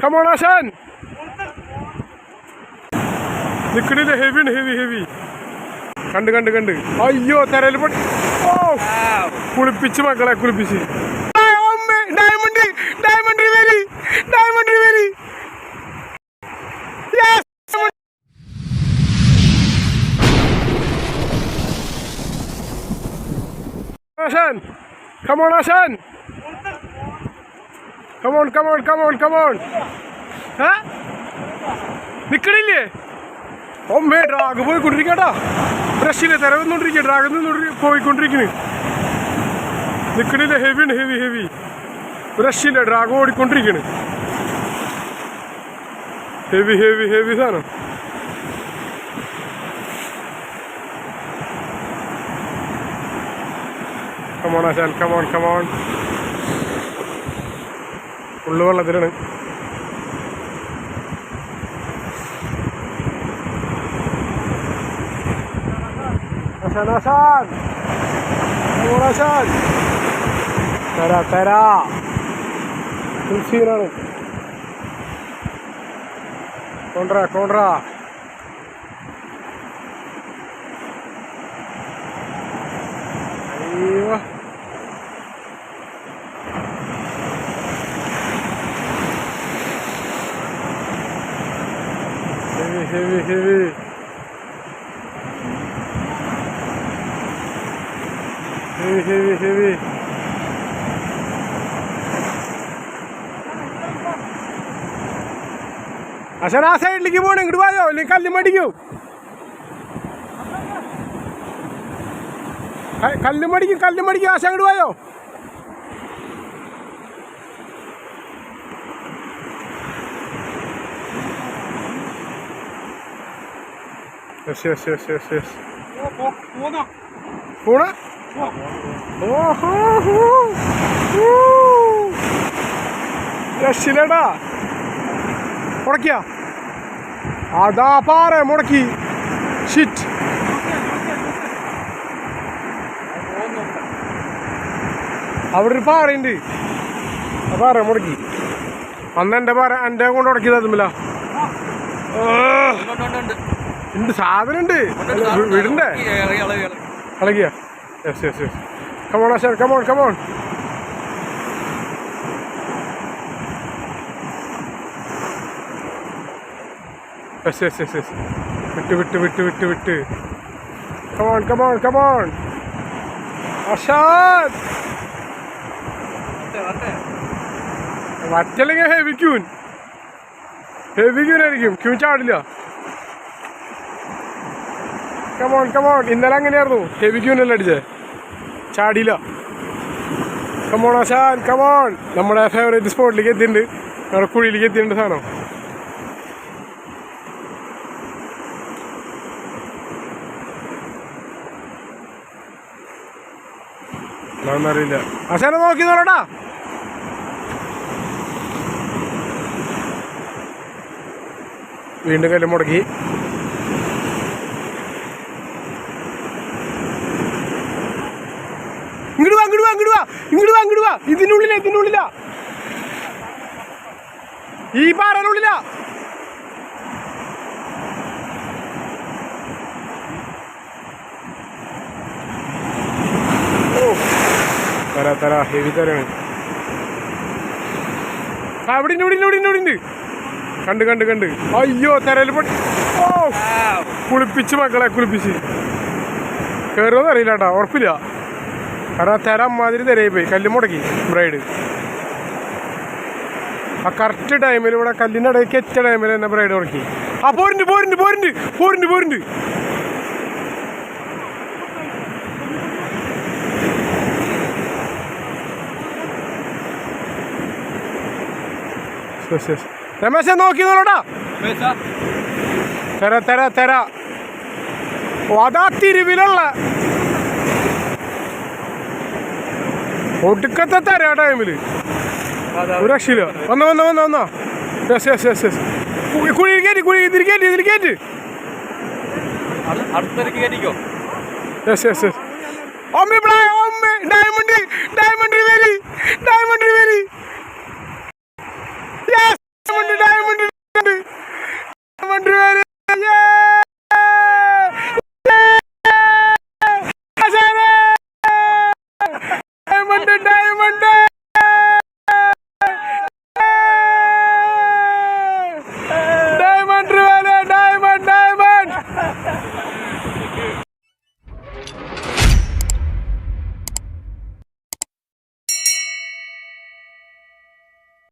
Come on ആശാൻ നിക്കണില്ല heavy ഉണ്ട് heavy heavy കണ്ട് കണ്ട് കണ്ട്. അയ്യോ തെരയിൽ പൊട്ടി. ഓ കുളിപ്പിച്ച് മക്കളെ കുളിപ്പിച്ച്. ഡയമണ്ട് ഡയമണ്ട് റിവേലി ഡയമണ്ട് റിവേലി ആശാൻ come on Ashan come on come on. Huh? നിക്കണില്ലേ? ഒമ്മേ ഡ്രാഗ് പോയിക്കൊണ്ടിരിക്കട്ടാ. ബ്രഷിലെ തിരവെന്നോണ്ടിരിക്കുക ഡ്രാഗ് പോയിക്കൊണ്ടിരിക്കുന്നു നിക്കണില്ലേ? ഹെവി ഹെവി ഹെവി ബ്രഷിലെ ഡ്രാഗ് ഓടിക്കൊണ്ടിരിക്കണ്. ഹെവി ഹെവി ഹെവി സാധനം. കമോൺ ഫുള്ള് വെള്ളത്തിലാണ് ആശാൻ ആശാൻ വെള്ളത്തിലാണ് തരാ തരാ. തുളസീനാണ് കൊണ്ട്രാ കൊണ്ട്രാ അയ്യോ heavy, heavy, heavy. Heavy, heavy, heavy. അച്ഛൻ ആ സൈഡിലേക്ക് പോകണം ഇങ്ങോട്ട് പോയോ അല്ലെങ്കിൽ കല്ല് മടിക്കൂ ക- കല്ല് മടിക്കും കല്ല് മടിക്കും ആശ അങ്ങോട്ട് പോയോ yes yes yes yes yes പൂണ ഓഹോ രക്ഷില്ലടാ മുടക്കിയ? അതാ പാറ മുടക്കി. ഷിറ്റ് അവിടെ ഒരു പാറയുണ്ട്. പാറ മുടക്കി. അന്ന് എന്റെ പാറ എന്റെ കൊണ്ട് ഉടക്കിയത് അതുമില്ല ഉണ്ട് സാധനം ഉണ്ട് വിടണ്ടേ? ഇളകിയ? Yes yes yes come on Asan come on come on yes yes yes yes വിട്ട് വിട്ട് വിട്ട് വിട്ട് വിട്ട്. Come on come on come on അഷാൻ വറ്റല്ലെങ്കിൽ ഹെവി ക്യൂൻ ഹെവി ക്യൂൻ ആയിരിക്കും ക്യൂൻ ചാടില്ല. കമോൺ കമോൺ ഇന്നലെ അങ്ങനെയായിരുന്നു ഹെവി ക്യൂനല്ല അടിച്ചേ. ചാടിയില്ല. കമോൺ ആശാൻ കമോൺ നമ്മുടെ ഫേവറേറ്റ് സ്പോട്ടിലേക്ക് എത്തിയിട്ടുണ്ട്. നമ്മുടെ കുഴിയിലേക്ക് എത്തിയിട്ടുണ്ട് സാധനം. അതൊന്നറിയില്ല. ആശാനെ നോക്കി നോളടാ വീണ്ടും കല്ല് മുടക്കി ഇങ്ങോട്ട് വാ ഇങ്ങോട്ട് വാ ഇങ്ങോട്ട് വാ. ഇതിനുള്ളിലാ ഇതിനുള്ളിലാ. ഈ പാറനുള്ളിലാ തരാ തരാ ഹെവി തരാണ്. ആ ഇവിടെ ഉണ്ട് ഇവിടെ ഉണ്ട് ഇവിടെ ഉണ്ട് കണ്ട് കണ്ട് കണ്ട്. അയ്യോ തരയിൽ പൊട്ടി. ഓ. കുളിപ്പിച്ച് മക്കളെ കുളിപ്പിച്ച്. കയറുമെന്ന് അറിയില്ല കേട്ടാ ഉറപ്പില്ല. കാരണം തര അമ്മാതിരി തിരയിൽ പോയി. കല്ല് മുടക്കി ബ്രൈഡ്. ആ കറക്റ്റ് ടൈമിൽ ഇവിടെ കല്ലിന്റെ ഇടയ്ക്ക് എറ്റ ടൈമിൽ തന്നെ ബ്രൈഡ് മുടക്കി. ആ പോരുണ്ട് പോരുണ്ട് പോരുണ്ട് പോരുണ്ട് പോരുണ്ട്. ശരി. നോക്കി നോളോടാ തര തര തര. അതാ തിരുവിലുള്ള ഒടുക്കത്തെ തര ടൈമിൽ ഒരു രക്ഷയില്ല. വന്നോ വന്നോ വന്നോ വന്നോ. യെസ് യെസ് യെസ് യെസ് കുഴി കയറ്റി കുഴി ഇതിൽ കയറ്റി ഇതിൽ കയറ്റി. യെസ് യെസ് യെസ് ഒമ്മി ബ്ലാ ഒമ്മി. Diamond diamond